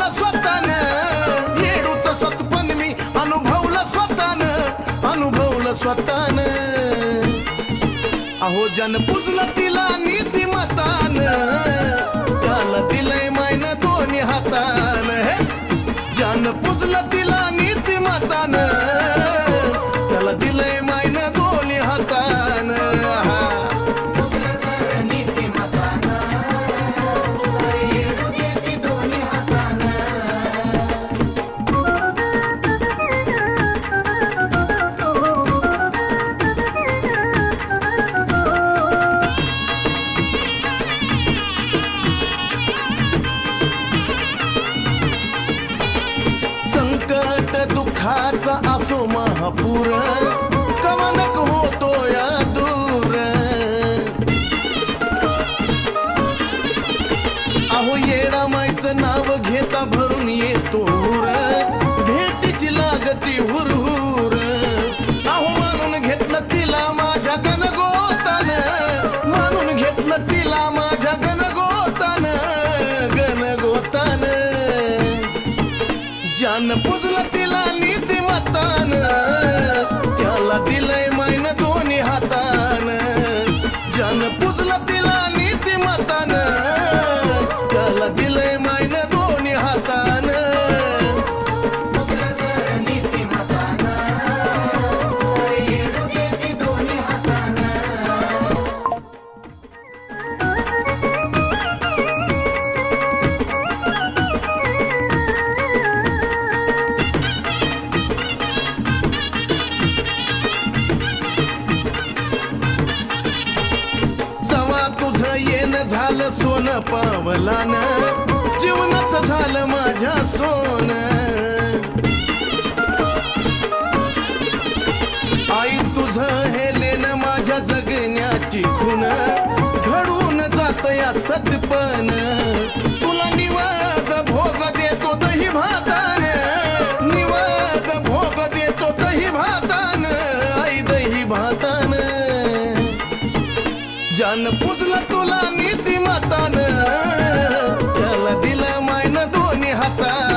अनुभवला स्वतःनं. येडूच सतपण मी अनुभवला स्वतःनं. अनुभवलं अहो जन पुजलं तिला नीती मतान त्याला दिलंय मायन दोन्ही हातान. हे जन पुजलं तिला नीती मतान दुःखाचा असो महापूर कवनक होतो या दूर. अहो येडामायचं नाव घेता भरून येतो हुर भेटीची लागती हुरहुर. अहो मानून घेतलं तिला माझ्या गणगोतान. मानून घेतलं तिला माझ्या गणगोतान. गणगोतान. ज्यानं पुजलं तिला झालं सोन पावलान. जीवनाच झालं माझ्या सोन. आई तुझं हे लेन माझ्या जगण्याची खुन. घडून जात या सतपण तुला निवाद भोग देतो दही भात जान पुजला तुला नीती मातान त्याला दिला मायन दोन्ही हातात.